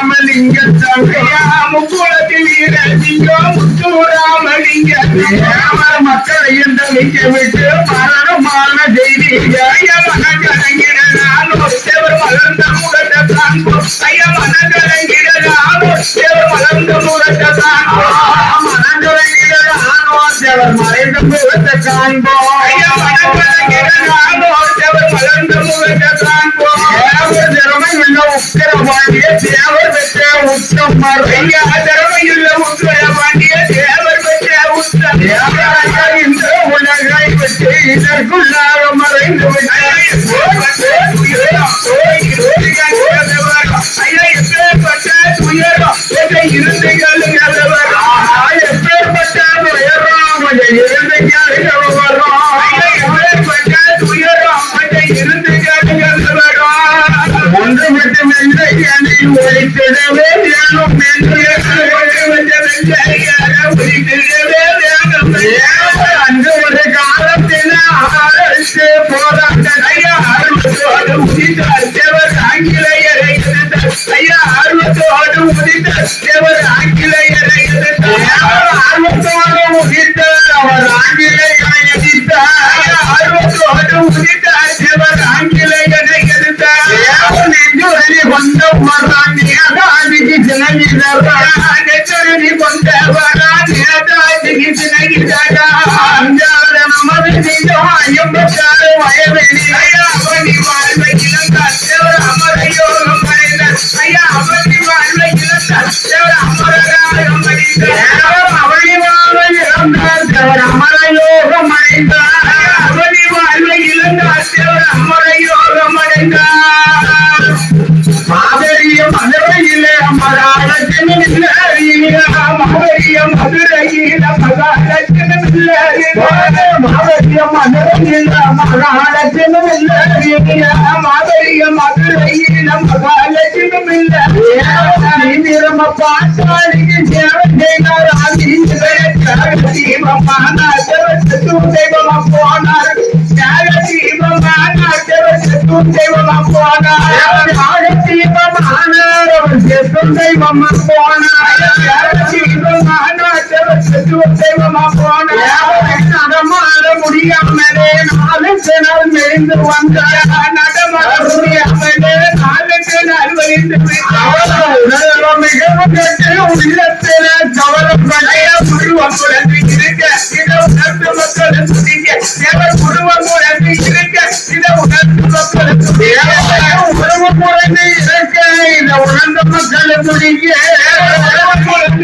ராமலிங்க சங்கையா முக்குளத்தில் இரசிங்கோ முத்துராமலிங்க ராமர் மக்களை இந்த மிக்க விட்டு மரணமான செய்தி ஐயா மனக்கலங்கிட நானோ தேவர் வளர்ந்த முகத்தை காண்போம் ஐயா மனக்கலங்கிட நானோ தேவர் வளர்ந்த முகத்தை காண்போம் மனக்கலங்கிட நானோ தேவர் மறைந்த முகத்தை காண்போம் ஐயா மனக்கலங்கிட நானோ தேவர் வளர்ந்த முகத்தை காண்போம் தேவர் திறமை உள்ள உக்கிர பாண்டிய தேவர் பெற்ற பாண்டிய தேவர் பெற்ற உத்தம் இந்த உலகை விட்டு இதற்குள்ளாக மறைந்து ஒன்று மட்டுமில்லை ஒழித்திடவே வேணும் ஒழித்திடவே வேணும் அன்று ஒரு காலத்தில் ஆரம்பித்து போராட்ட ஆர்வத்தோடு உதித்தார் தேவர் ஆங்கிலேயரை ஐயா ஆர்வத்தோடு உதித்தார் தேவர் ஆங்கிலேயரை ஆர்வத்தோடு జోని కొండ మతాన్ని అదానికి చినగిన చరణి కొండ వరాన్ని అదానికి చినగిన అంజాల మమది ఎంబచార వయవేని అయ్యా పని వాళ్ళ కిలంక దేవర అమర యోగం పడిన అయ్యా పని వాళ్ళ కిలంక దేవర అమర యోగం పడిన అవని వాళ్ళ కిలంక దేవర అమర యోగం పడిన అవని వాళ్ళ కిలంక దేవర అమర యోగం పడిన மகாலட்சுமி மாதரிய மதுரையில மகாலட்சுமி மாதரிய மதுரையில மகாலட்சுமி திரும்ப பாட்டாளிக்கு சேவை செய்தார் தெய்வமா போனார் தெய்வமா போனார் தெய்வமா போனார் தெய்வமா முடியாமலே நாளுக்கு நாள் மெலிந்து வந்தார் நடமாட முடியாமலே நாளுக்கு நாள் மெலிந்து மிகவும் கேட்டு உள்ளத்தில கவலைப்படைய குடும்பமுடன் இருக்க இதை உணர்ந்து மக்களுக்கு நீங்க எவர் குடும்பமுடன் இருக்க இதை உணர்ந்து மக்களுக்கு உறவுமுடன் இருக்க இதை உணர்ந்த மக்களை நீங்க